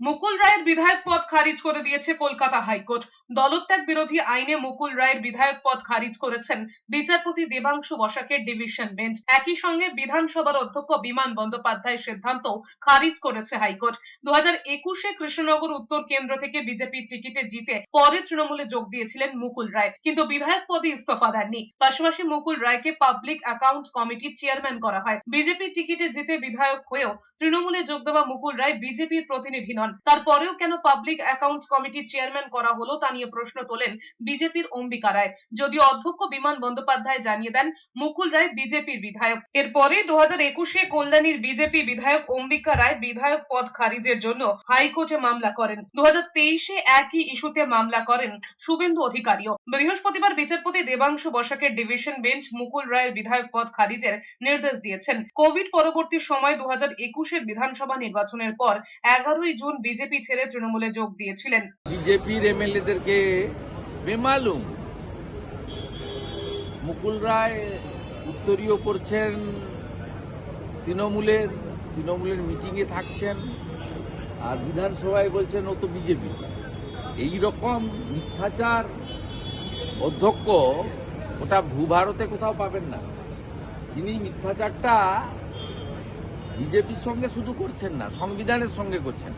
মুকুল রায়ের বিধায়ক পদ খারিজ করে দিয়েছে কলকাতা হাইকোর্ট। দলত্যাগ বিরোধী আইনে মুকুল রায়ের বিধায়ক পদ খারিজ করেছেন বিচারপতি দেবাংশু বসাকের ডিভিশন বেঞ্চ। একই সঙ্গে বিধানসভার অধ্যক্ষ বিমান বন্দ্যোপাধ্যায়ের সিদ্ধান্ত খারিজ করেছে হাইকোর্ট। দু হাজার একুশে কৃষ্ণনগর উত্তর কেন্দ্র থেকে বিজেপির টিকিটে জিতে পরে তৃণমূলে যোগ দিয়েছিলেন মুকুল রায়, কিন্তু বিধায়ক পদে ইস্তফা দেননি। পাশাপাশি মুকুল রায়কে পাবলিক অ্যাকাউন্ট কমিটির চেয়ারম্যান করা হয়। বিজেপির টিকিটে জিতে বিধায়ক হয়েও তৃণমূলে যোগ দেওয়া মুকুল রায় বিজেপির প্রতিনিধি নন। তারপরেও কেন পাবলিক অ্যাকাউন্টস কমিটির চেয়ারম্যান করা হলো তা নিয়ে প্রশ্ন তোলেন বিজেপির অম্বিকা রায়। যদিও অধ্যক্ষ বিমান বন্দ্যোপাধ্যায় জানিয়ে দেন, মুকুল রায় বিজেপির বিধায়ক। এরপরে দু হাজার একুশে কল্যাণীর বিজেপি বিধায়ক অম্বিকা রায় বিধায়ক পদ খারিজের জন্য হাইকোর্টে মামলা করেন। দু হাজার তেইশে একই ইস্যুতে মামলা করেন শুভেন্দু অধিকারীও। বৃহস্পতিবার বিচারপতি দেবাংশু বসাকের ডিভিশন বেঞ্চ মুকুল রায়ের বিধায়ক পদ খারিজের নির্দেশ দিয়েছেন। কোভিড পরবর্তী সময় দু হাজার একুশের বিধানসভা নির্বাচনের পর এগারোই জুন বিজেপি ছেড়ে তৃণমূলে যোগ দিয়েছিলেন। বিজেপির এমএলএদেরকে বেমালুম। মুকুল রায় উত্তরীয় করছেন তৃণমূলের তৃণমূলের মিটিংয়ে থাকছেন আর বিধানসভায় বলছেন ও তো বিজেপি। এই রকম মিথ্যাচার অধ্যক্ষ ওটা ভূভারতে কোথাও পাবেন না। তিনি মিথ্যাচারটা বিজেপির সঙ্গে শুধু করছেন না, সংবিধানের সঙ্গে করছেন।